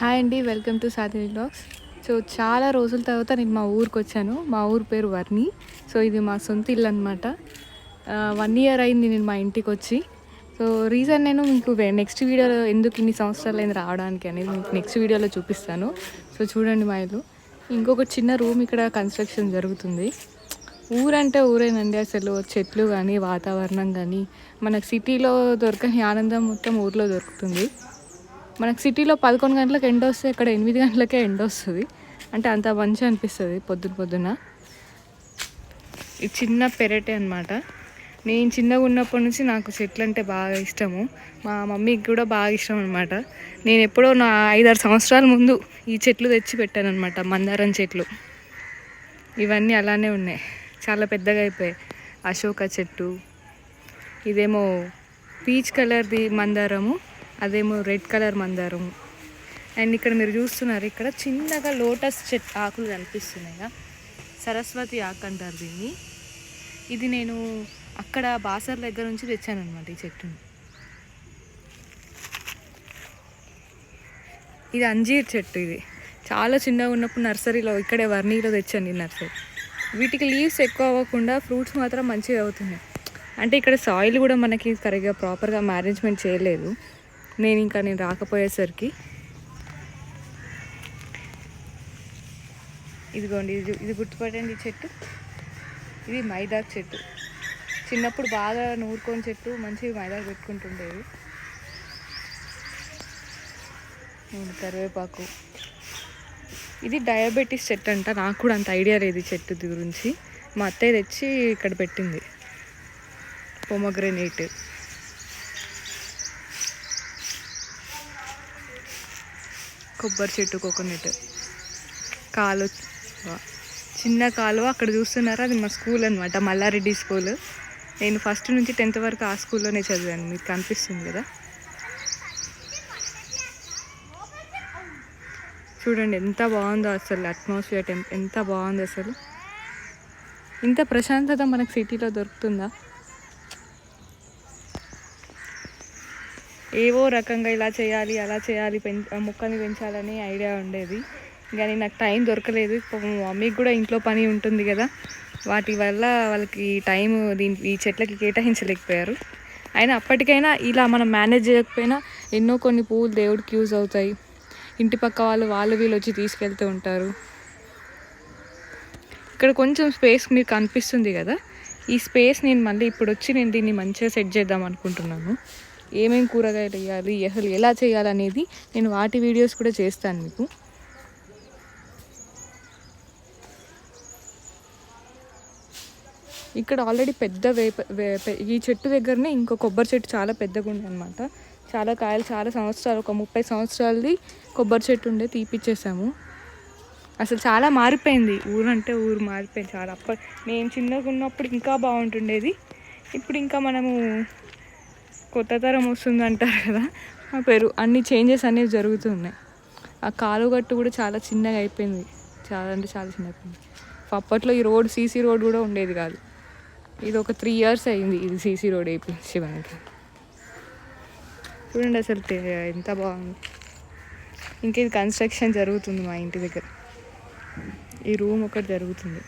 Hi అండి welcome to Sadhi blogs so చాలా రోజుల తర్వాత నేను మా ఊరికి వచ్చాను. మా ఊరు పేరు వర్ణి. సో ఇది మా సొంత ఇల్లు అనమాట వన్ ఇయర్ అయింది నేను మా ఇంటికి వచ్చి. సో రీజన్ నేను మీకు నెక్స్ట్ వీడియోలో ఎందుకు ఇన్ని సంవత్సరాలు అయింది రావడానికి అనేది మీకు నెక్స్ట్ వీడియోలో చూపిస్తాను. సో చూడండి మా ఇల్లు. ఇంకొక చిన్న రూమ్ ఇక్కడ కన్స్ట్రక్షన్ జరుగుతుంది. ఊరంటే ఊరేనండి అసలు. చెట్లు కానీ వాతావరణం కానీ మనకు సిటీలో దొరకని ఆనందం మొత్తం ఊర్లో దొరుకుతుంది. మనకు సిటీలో పదకొండు గంటలకు ఎండ వస్తే ఇక్కడ ఎనిమిది గంటలకే ఎండ వస్తుంది. అంటే అంత మంచి అనిపిస్తుంది పొద్దున పొద్దున. ఇది చిన్న పెరటే అనమాట నేను చిన్నగా ఉన్నప్పటి నుంచి నాకు చెట్లు అంటే బాగా ఇష్టము. మా మమ్మీకి కూడా బాగా ఇష్టం అనమాట నేను ఎప్పుడో నా ఐదారు సంవత్సరాల ముందు ఈ చెట్లు తెచ్చి పెట్టాను అనమాట మందారం చెట్లు. ఇవన్నీ అలానే ఉన్నాయి. చాలా పెద్దగా అయిపోయాయి. అశోక చెట్టు. ఇదేమో పీచ్ కలర్ది మందారము. అదేమో రెడ్ కలర్ మందారం. అండ్ ఇక్కడ మీరు చూస్తున్నారు ఇక్కడ చిన్నగా లోటస్ చెట్ ఆకులు కనిపిస్తున్నాయి సరస్వతి ఆకు అంటారు దీన్ని. ఇది నేను అక్కడ బాసర్ దగ్గర నుంచి తెచ్చాను అనమాట ఈ చెట్టుని. ఇది అంజీర్ చెట్టు ఇది. చాలా చిన్నగా ఉన్నప్పుడు నర్సరీలో ఇక్కడే వర్ణీలో తెచ్చాను నర్సరీ. వీటికి లీవ్స్ ఎక్కువ అవ్వకుండా ఫ్రూట్స్ మాత్రం మంచిగా అవుతున్నాయి. అంటే ఇక్కడ సాయిల్ కూడా మనకి కరెక్ట్గా ప్రాపర్గా మేనేజ్మెంట్ చేయలేదు. నేను ఇంకా నేను రాకపోయేసరికి ఇదిగోండి ఇది ఇది గుర్తుపట్టండి ఈ చెట్టు. ఇది మైదా చెట్టు. చిన్నప్పుడు బాగా నూరుకొని చెట్టు మంచిగా మైదాకు పెట్టుకుంటుండేది. కరివేపాకు. ఇది డయాబెటీస్ చెట్టు అంట నాకు కూడా అంత ఐడియా లేదు ఈ చెట్టు గురించి. మా అత్తయ్య తెచ్చి ఇక్కడ పెట్టింది. పొమగ్రనేట్. కొబ్బరి చెట్టు కోకోనట్. కాలు చిన్న కాలువ అక్కడ చూస్తున్నారా? అది మా స్కూల్ అనమాట మల్లారెడ్డి స్కూల్. నేను ఫస్ట్ నుంచి టెన్త్ వరకు ఆ స్కూల్లోనే చదివాను మీకు కనిపిస్తుంది కదా? చూడండి ఎంత బాగుందో అసలు అట్మాస్ఫియర్ టెంప్ ఎంత బాగుంది అసలు. ఇంత ప్రశాంతత మనకు సిటీలో దొరుకుతుందా? ఏవో రకంగా ఇలా చేయాలి అలా చేయాలి పెం మొక్కల్ని పెంచాలని ఐడియా ఉండేది. కానీ నాకు టైం దొరకలేదు. మమ్మీకి కూడా ఇంట్లో పని ఉంటుంది కదా. వాటి వల్ల వాళ్ళకి టైం దీని ఈ చెట్లకి కేటాయించలేకపోయారు. అయినా అప్పటికైనా ఇలా మనం మేనేజ్ చేయకపోయినా ఎన్నో కొన్ని పువ్వులు దేవుడికి యూజ్ అవుతాయి. ఇంటి పక్క వాళ్ళు వాళ్ళు వీళ్ళు వచ్చి తీసుకెళ్తూ ఉంటారు. ఇక్కడ కొంచెం స్పేస్ మీకు కనిపిస్తుంది కదా. ఈ స్పేస్ నేను మళ్ళీ ఇప్పుడు వచ్చి నేను దీన్ని మంచిగా సెట్ చేద్దాం అనుకుంటున్నాను. ఏమేం కూరగాయలు వేయాలి అసలు ఎలా చేయాలనేది నేను వాటి వీడియోస్ కూడా చేస్తాను మీకు. ఇక్కడ ఆల్రెడీ పెద్ద వేప ఈ చెట్టు దగ్గరనే ఇంకో కొబ్బరి చెట్టు చాలా పెద్దగా ఉంది అనమాట చాలా కాయలు చాలా సంవత్సరాలు ఒక ముప్పై సంవత్సరాలది కొబ్బరి చెట్టు ఉండే తీపిచ్చేసాము. అసలు చాలా మారిపోయింది. ఊరు అంటే ఊరు మారిపోయింది. చాలా అప్పటి నేను చిన్నగా ఉన్నప్పుడు ఇంకా బాగుంటుండేది. ఇప్పుడు ఇంకా మనము కొత్త తరం వస్తుంది అంటారు కదా ఆ పేరు. అన్ని చేంజెస్ అనేవి జరుగుతున్నాయి. ఆ కాలుగట్టు కూడా చాలా చిన్నగా అయిపోయింది. చాలా అంటే చాలా చిన్నగా అయిపోయింది. అప్పట్లో ఈ రోడ్ సీసీ రోడ్ కూడా ఉండేది కాదు. ఇది ఒక త్రీ ఇయర్స్ అయింది ఇది సీసీ రోడ్ అయిపోయింది మనకి చూడండి అసలు ఎంత బాగుంది. ఇంకా ఇది కన్స్ట్రక్షన్ జరుగుతుంది మా ఇంటి దగ్గర. ఈ రూమ్ ఒకటి జరుగుతుంది.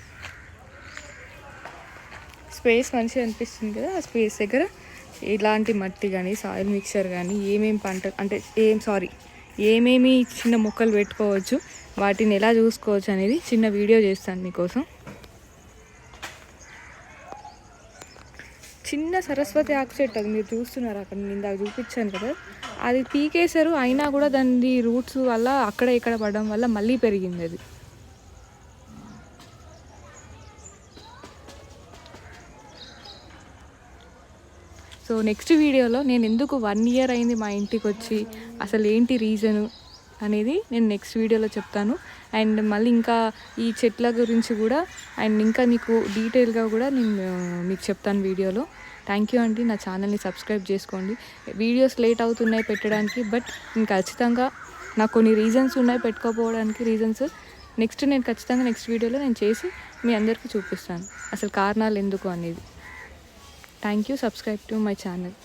స్పేస్ మంచిగా అనిపిస్తుంది కదా ఆ స్పేస్ దగ్గర ఇలాంటి మట్టి కానీ సాయిల్ మిక్చర్ కానీ ఏమేమి పంట అంటే ఏం సారీ ఏమేమి చిన్న మొక్కలు పెట్టుకోవచ్చు వాటిని ఎలా చూసుకోవచ్చు అనేది చిన్న వీడియో చేస్తాను మీకోసం. చిన్న సరస్వతి ఆకు చెట్టు అది మీరు చూస్తున్నారు అక్కడ నేను ఇందాక చూపించాను కదా. అది పీకేశారు అయినా కూడా దాని రూట్స్ వల్ల అక్కడ ఇక్కడ పడడం వల్ల మళ్ళీ పెరిగింది అది. సో నెక్స్ట్ వీడియోలో నేను ఎందుకు వన్ ఇయర్ అయింది మా ఇంటికి వచ్చి అసలు ఏంటి రీజను అనేది నేను నెక్స్ట్ వీడియోలో చెప్తాను. అండ్ మళ్ళీ ఇంకా ఈ చెట్ల గురించి కూడా అండ్ ఇంకా మీకు డీటెయిల్గా కూడా నేను మీకు చెప్తాను వీడియోలో. థ్యాంక్ యూ అండి. నా ఛానల్ని సబ్స్క్రైబ్ చేసుకోండి. వీడియోస్ లేట్ అవుతున్నాయి పెట్టడానికి బట్ నేను ఖచ్చితంగా నాకు కొన్ని రీజన్స్ ఉన్నాయి పెట్టుకోపోవడానికి రీజన్స్. నెక్స్ట్ నేను ఖచ్చితంగా నెక్స్ట్ వీడియోలో నేను చేసి మీ అందరికీ చూపిస్తాను. అసలు కారణాలు ఎందుకు అనేది. Thank you subscribe to my channel